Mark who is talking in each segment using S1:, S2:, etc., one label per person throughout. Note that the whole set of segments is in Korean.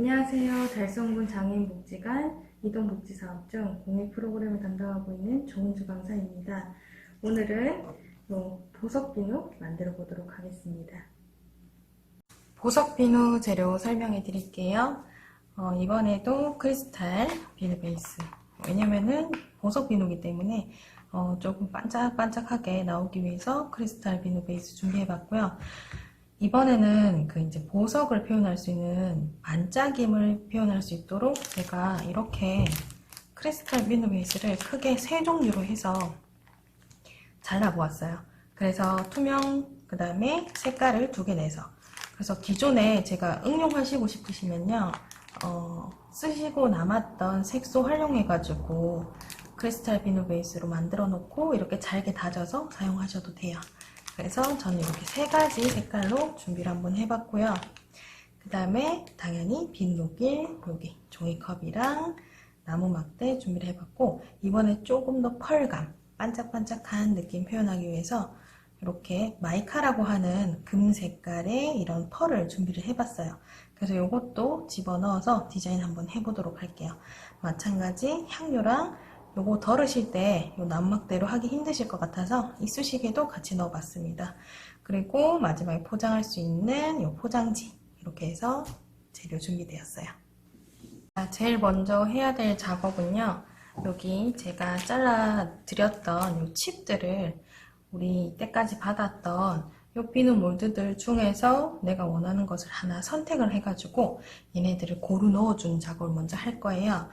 S1: 안녕하세요. 달성군 장애인 복지관 이동 복지 사업 중 공익 프로그램을 담당하고 있는 조은주 강사입니다. 오늘은 요 보석 비누 만들어 보도록 하겠습니다. 보석 비누 재료 설명해 드릴게요. 어, 이번에도 크리스탈 비누 베이스. 왜냐면은 보석 비누기 때문에 어, 조금 반짝반짝하게 나오기 위해서 크리스탈 비누 베이스 준비해 봤고요. 이번에는 그 이제 보석을 표현할 수 있는 반짝임을 표현할 수 있도록 제가 이렇게 크리스탈 비누 베이스를 크게 세 종류로 해서 잘라 보았어요. 그래서 투명, 그 다음에 색깔을 두 개 내서. 그래서 기존에 제가 응용하시고 싶으시면요, 어, 쓰시고 남았던 색소 활용해가지고 크리스탈 비누 베이스로 만들어 놓고 이렇게 잘게 다져서 사용하셔도 돼요. 그래서 저는 이렇게 세 가지 색깔로 준비를 한번 해봤고요. 그 다음에 당연히 빈 녹일 여기 종이컵이랑 나무 막대 준비를 해봤고 이번에 조금 더 펄감, 반짝반짝한 느낌 표현하기 위해서 이렇게 마이카라고 하는 금 색깔의 이런 펄을 준비를 해봤어요. 그래서 이것도 집어넣어서 디자인 한번 해보도록 할게요. 마찬가지 향료랑 요거 덜으실 때 요 난막대로 하기 힘드실 것 같아서 이쑤시개도 같이 넣어봤습니다. 그리고 마지막에 포장할 수 있는 요 포장지 이렇게 해서 재료 준비되었어요. 자, 제일 먼저 해야 될 작업은요. 여기 제가 잘라 드렸던 요 칩들을 우리 이때까지 받았던 요 비누 몰드들 중에서 내가 원하는 것을 하나 선택을 해가지고 얘네들을 고루 넣어주는 작업을 먼저 할 거예요.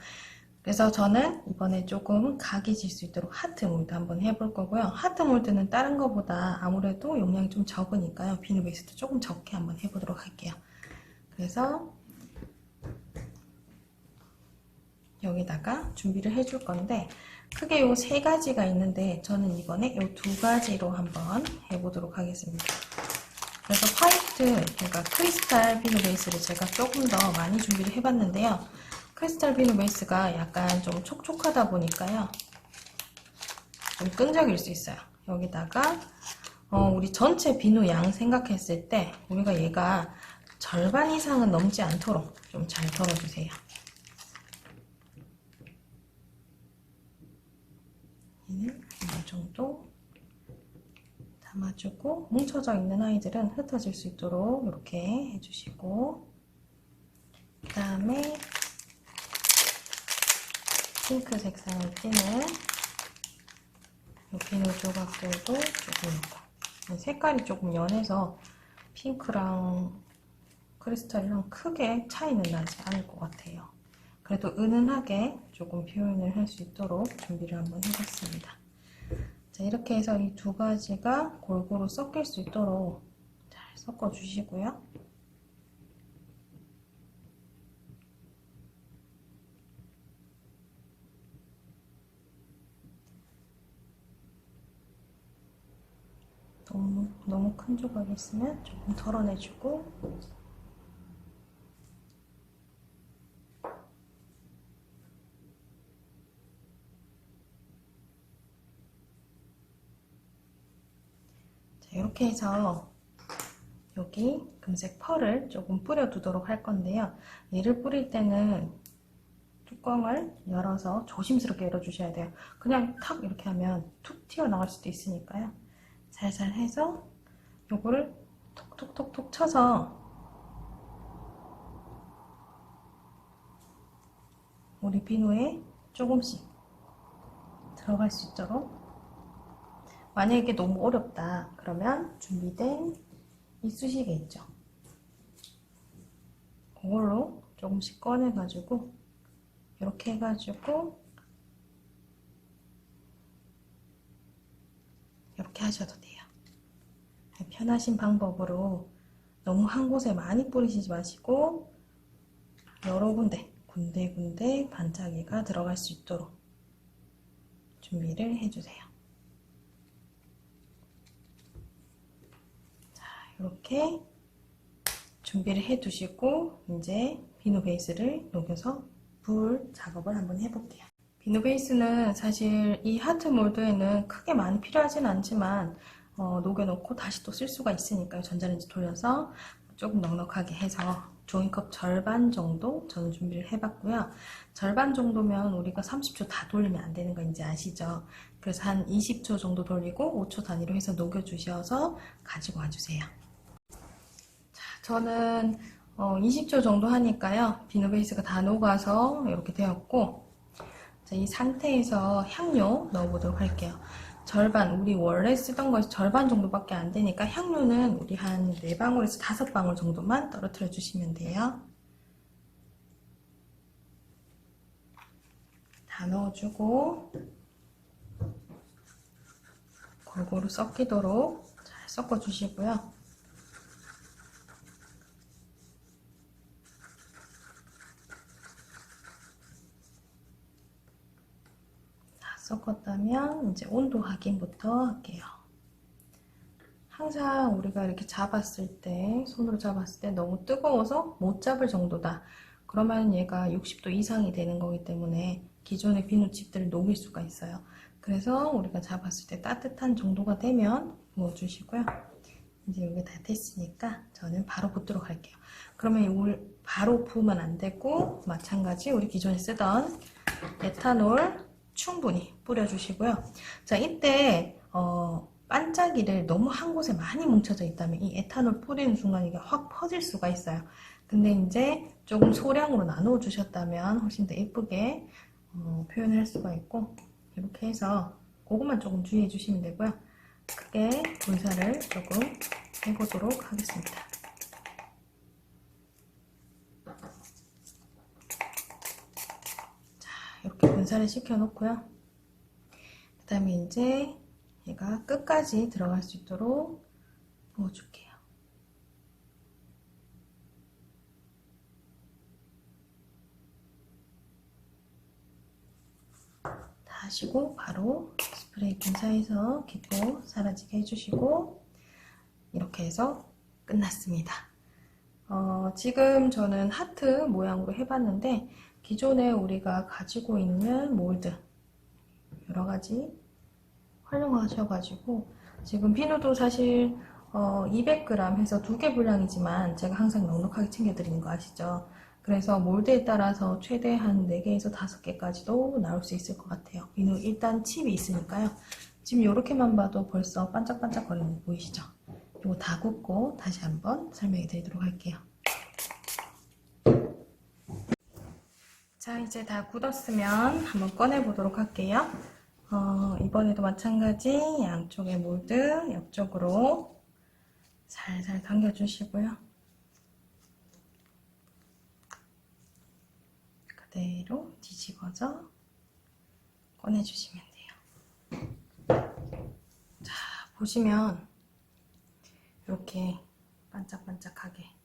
S1: 그래서 저는 이번에 조금 각이 질 수 있도록 하트 몰드 한번 해볼 거고요. 하트 몰드는 다른 것보다 아무래도 용량이 좀 적으니까요. 비누 베이스도 조금 적게 한번 해보도록 할게요. 그래서 여기다가 준비를 해줄 건데 크게 요 세 가지가 있는데 저는 이번에 요 두 가지로 한번 해보도록 하겠습니다. 그래서 화이트, 그러니까 크리스탈 비누 베이스를 제가 조금 더 많이 준비를 해봤는데요. 크리스탈 비누 베이스가 약간 좀 촉촉하다 보니까요. 좀 끈적일 수 있어요. 여기다가 어, 우리 전체 비누 양 생각했을 때 우리가 얘가 절반 이상은 넘지 않도록 좀 잘 덜어주세요. 얘는 이 정도 담아주고 뭉쳐져 있는 아이들은 흩어질 수 있도록 이렇게 해주시고 그 다음에 핑크 색상을 띠는 이 비누 조각들도 조금 넣고 색깔이 조금 연해서 핑크랑 크리스탈이랑 크게 차이는 나지 않을 것 같아요. 그래도 은은하게 조금 표현을 할 수 있도록 준비를 한번 해봤습니다. 자, 이렇게 해서 이 두 가지가 골고루 섞일 수 있도록 잘 섞어주시고요. 너무, 너무 큰 조각이 있으면 조금 덜어내주고 자, 이렇게 해서 여기 금색 펄을 조금 뿌려두도록 할 건데요. 얘를 뿌릴 때는 뚜껑을 열어서 조심스럽게 열어주셔야 돼요. 그냥 탁 이렇게 하면 툭 튀어나갈 수도 있으니까요. 살살 해서 요거를 톡톡톡톡 쳐서 우리 비누에 조금씩 들어갈 수 있도록 만약에 너무 어렵다 그러면 준비된 이쑤시개 있죠 그걸로 조금씩 꺼내 가지고 이렇게 해가지고 이렇게 하셔도 돼요. 편하신 방법으로 너무 한 곳에 많이 뿌리시지 마시고 여러 군데, 군데군데 반짝이가 들어갈 수 있도록 준비를 해주세요. 자, 이렇게 준비를 해 두시고 이제 비누 베이스를 녹여서 물 작업을 한번 해볼게요. 비누 베이스는 사실 이 하트 몰드에는 크게 많이 필요하진 않지만 어, 녹여놓고 다시 또 쓸 수가 있으니까요. 전자레인지 돌려서 조금 넉넉하게 해서 종이컵 절반 정도 저는 준비를 해봤고요. 절반 정도면 우리가 30초 다 돌리면 안 되는 거 이제 아시죠? 그래서 한 20초 정도 돌리고 5초 단위로 해서 녹여주셔서 가지고 와주세요. 자, 저는 어, 20초 정도 하니까요. 비누 베이스가 다 녹아서 이렇게 되었고 자, 이 상태에서 향료 넣어보도록 할게요. 절반, 우리 원래 쓰던 거에서 절반 정도밖에 안 되니까 향료는 우리 한 4방울에서 5방울 정도만 떨어뜨려 주시면 돼요. 다 넣어주고 골고루 섞이도록 잘 섞어 주시고요. 섞었다면 이제 온도 확인부터 할게요. 항상 우리가 이렇게 잡았을 때, 손으로 잡았을 때 너무 뜨거워서 못 잡을 정도다. 그러면 얘가 60도 이상이 되는 거기 때문에 기존의 비누칩들을 녹일 수가 있어요. 그래서 우리가 잡았을 때 따뜻한 정도가 되면 부어주시고요. 이제 이게 다 됐으니까 저는 바로 붓도록 할게요. 그러면 이걸 바로 부으면 안 되고 마찬가지 우리 기존에 쓰던 에탄올 충분히 뿌려주시고요. 자, 이때 어, 반짝이를 너무 한 곳에 많이 뭉쳐져 있다면 이 에탄올 뿌리는 순간 이게 확 퍼질 수가 있어요. 근데 이제 조금 소량으로 나누어 주셨다면 훨씬 더 예쁘게 어, 표현할 수가 있고 이렇게 해서 그것만 조금 주의해 주시면 되고요. 크게 분사를 조금 해보도록 하겠습니다. 이렇게 분사를 시켜놓고요. 그 다음에 이제 얘가 끝까지 들어갈 수 있도록 부어줄게요. 다 하시고 바로 스프레이 분사해서 깊고 사라지게 해주시고 이렇게 해서 끝났습니다. 어, 지금 저는 하트 모양으로 해봤는데 기존에 우리가 가지고 있는 몰드 여러 가지 활용하셔가지고 지금 비누도 사실 어, 200g 해서 두 개 분량이지만 제가 항상 넉넉하게 챙겨드리는 거 아시죠? 그래서 몰드에 따라서 최대 한 4개에서 5개까지도 나올 수 있을 것 같아요. 비누 일단 칩이 있으니까요. 지금 이렇게만 봐도 벌써 반짝반짝 거리는 거 보이시죠? 이거 다 굽고 다시 한번 설명해 드리도록 할게요. 자 이제 다 굳었으면 한번 꺼내 보도록 할게요. 어, 이번에도 마찬가지 양쪽의 몰드 옆쪽으로 살살 당겨 주시고요. 그대로 뒤집어서 꺼내 주시면 돼요. 자 보시면 이렇게 반짝반짝하게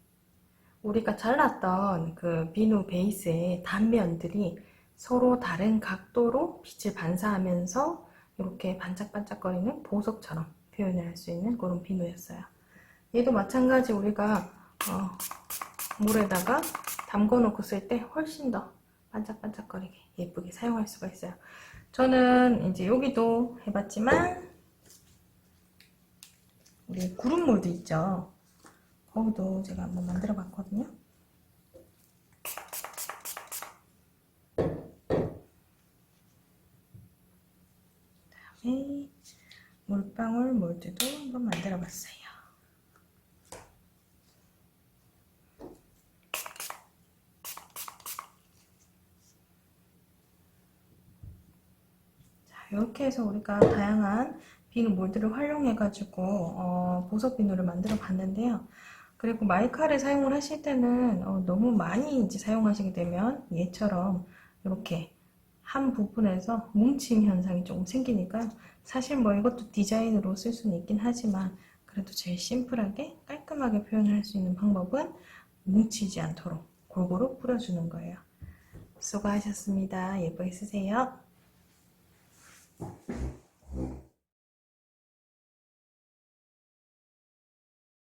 S1: 우리가 잘랐던 그 비누 베이스의 단면들이 서로 다른 각도로 빛을 반사하면서 이렇게 반짝반짝거리는 보석처럼 표현을 할 수 있는 그런 비누였어요. 얘도 마찬가지 우리가 어, 물에다가 담궈 놓고 쓸 때 훨씬 더 반짝반짝거리게 예쁘게 사용할 수가 있어요. 저는 이제 여기도 해봤지만 우리 구름 몰드 있죠. 거기도 제가 한번 만들어 봤거든요. 다음에 물방울 몰드도 한번 만들어 봤어요. 자, 이렇게 해서 우리가 다양한 비누 몰드를 활용해 가지고 어, 보석 비누를 만들어 봤는데요. 그리고 마이카를 사용을 하실 때는 어, 너무 많이 이제 사용하시게 되면 얘처럼 이렇게 한 부분에서 뭉침 현상이 조금 생기니까요. 사실 뭐 이것도 디자인으로 쓸 수는 있긴 하지만 그래도 제일 심플하게 깔끔하게 표현할 수 있는 방법은 뭉치지 않도록 골고루 뿌려주는 거예요. 수고하셨습니다. 예쁘게 쓰세요.